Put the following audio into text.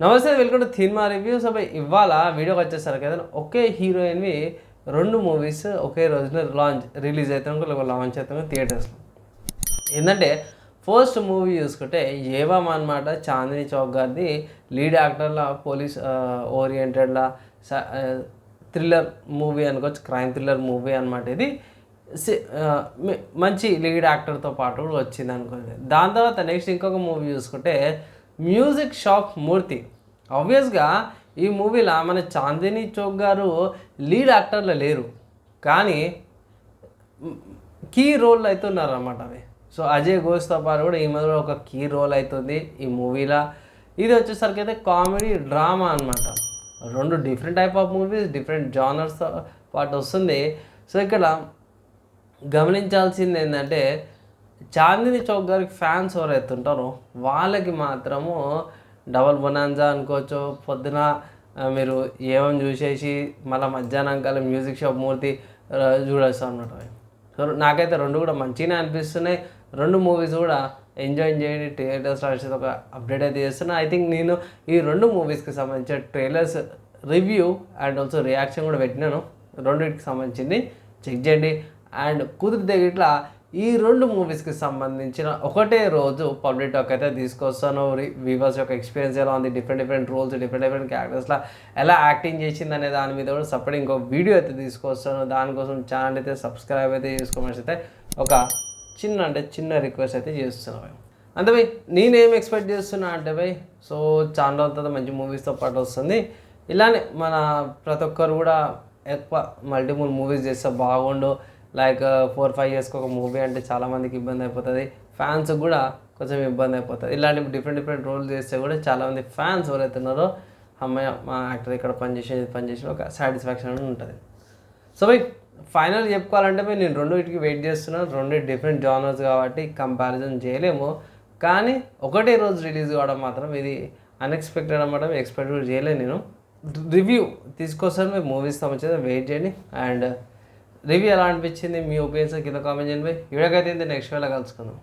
నమస్తే welcome to cinema reviews అబ్బాయి ఇవాళ వీడియోకి వచ్చేసరికి ఏదైనా ఒకే హీరోయిన్వి రెండు మూవీస్ ఒకే రోజున లాంచ్ రిలీజ్ అవుతాను లాంచ్ అవుతాను థియేటర్స్లో ఏంటంటే ఫస్ట్ మూవీ చూసుకుంటే ఏవమ్ అనమాట చాందిని చౌక్ గారిది లీడ్ యాక్టర్లా పోలీస్ ఓరియంటెడ్లా థ్రిల్లర్ మూవీ అనుకోవచ్చు క్రైమ్ థ్రిల్లర్ మూవీ అనమాట ఇది. మంచి లీడ్ యాక్టర్తో పాటు కూడా వచ్చింది అనుకోండి. దాని తర్వాత నెక్స్ట్ ఇంకొక మూవీ చూసుకుంటే మ్యూజిక్ షాప్ మూర్తి. ఆబ్వియస్గా ఈ మూవీలో మన చాందిని చౌక్ గారు లీడ్ యాక్టర్లో లేరు. కానీ కీ రోల్ అవుతున్నారు అన్నమాట అవి. సో అజయ్ ఘోష్తో పాటు కూడా ఈ మధ్య ఒక కీ రోల్ అవుతుంది ఈ మూవీలో. ఇది వచ్చేసరికి అయితే కామెడీ డ్రామా అనమాట రెండు different type of movies different జానర్స్తో పాటు వస్తుంది. సో ఇక్కడ గమనించాల్సింది ఏంటంటే చాందిని చౌక్ గారికి ఫ్యాన్స్ ఎవరైతే ఉంటారో వాళ్ళకి మాత్రము డబల్ బొనాన్జా అనుకోవచ్చు. పొద్దున మీరు ఏమని చూసేసి మళ్ళీ మధ్యాహ్నం కాలం మ్యూజిక్ షాప్ మూర్తి ఆ, చూడొచ్చు అన్నమాట సో నాకైతే రెండు కూడా మంచిగానే అనిపిస్తున్నాయి. రెండు మూవీస్ కూడా ఎంజాయ్ చేయండి. థియేటర్స్ రాసి ఒక అప్డేట్ అయితే చేస్తున్నా. ఐ థింక్ నేను ఈ రెండు మూవీస్కి సంబంధించిన trailers review and also reaction కూడా పెట్టినాను. రెండింటికి సంబంధించింది. చెక్ చేయండి. అండ్ కుదిరితే ఇట్లా ఈ రెండు మూవీస్కి సంబంధించిన ఒకటే రోజు పబ్లిక్ టాక్ అయితే తీసుకొస్తాను. వీవర్స్ యొక్క ఎక్స్పీరియన్స్ ఎలా ఉంది different different roles different different క్యారెక్టర్స్లో ఎలా యాక్టింగ్ చేసింది అనే దాని మీద కూడా సపరేట్ ఇంకో వీడియో అయితే తీసుకొస్తాను. దానికోసం ఛానల్ అయితే సబ్స్క్రైబ్ అయితే చేసుకోమని అయితే ఒక చిన్న అంటే చిన్న రిక్వెస్ట్ అయితే చేస్తున్నాను అంటే భయ్ నేనేం ఎక్స్పెక్ట్ చేస్తున్నా అంటే భయ్ సో ఛానల్ అంతా మంచి మూవీస్తో పాటు వస్తుంది. ఇలానే మన ప్రతి ఒక్కరు కూడా ఎక్కువ మల్టిపుల్ మూవీస్ చేస్తే బాగుండు. లైక్ ఫోర్ ఫైవ్ ఇయర్స్కి ఒక మూవీ అంటే చాలామందికి ఇబ్బంది అయిపోతుంది. ఫ్యాన్స్ కూడా కొంచెం ఇబ్బంది అయిపోతుంది. ఇలాంటి డిఫరెంట్ డిఫరెంట్ రోల్ చేస్తే కూడా చాలామంది ఫ్యాన్స్ ఎవరైతే ఉన్నారో అమ్మాయి మా యాక్టర్ ఇక్కడ పనిచేసేది పనిచేసిన ఒక సాటిస్ఫాక్షన్ అని ఉంటుంది. సో మీ ఫైనల్ చెప్పుకోవాలంటే పోయి నేను రెండింటికి వెయిట్ చేస్తున్నాను రెండు డిఫరెంట్ జానర్స్ కాబట్టి కంపారిజన్ చేయలేము. కానీ ఒకటే రోజు రిలీజ్ కావడం మాత్రం ఇది అన్ఎక్స్పెక్టెడ్ అనమాట. ఎక్స్పెక్ట్ కూడా చేయలేను నేను. రివ్యూ తీసుకొస్తాను. మీరు మూవీస్ సంబంధించి వెయిట్ చేయండి. అండ్ రివ్యూ ఎలా అనిపించింది? మీ ఒపీనియన్స్ కింద కామెంట్ చేయండి బై. నెక్స్ట్ వేళ కలుసుకుందాం.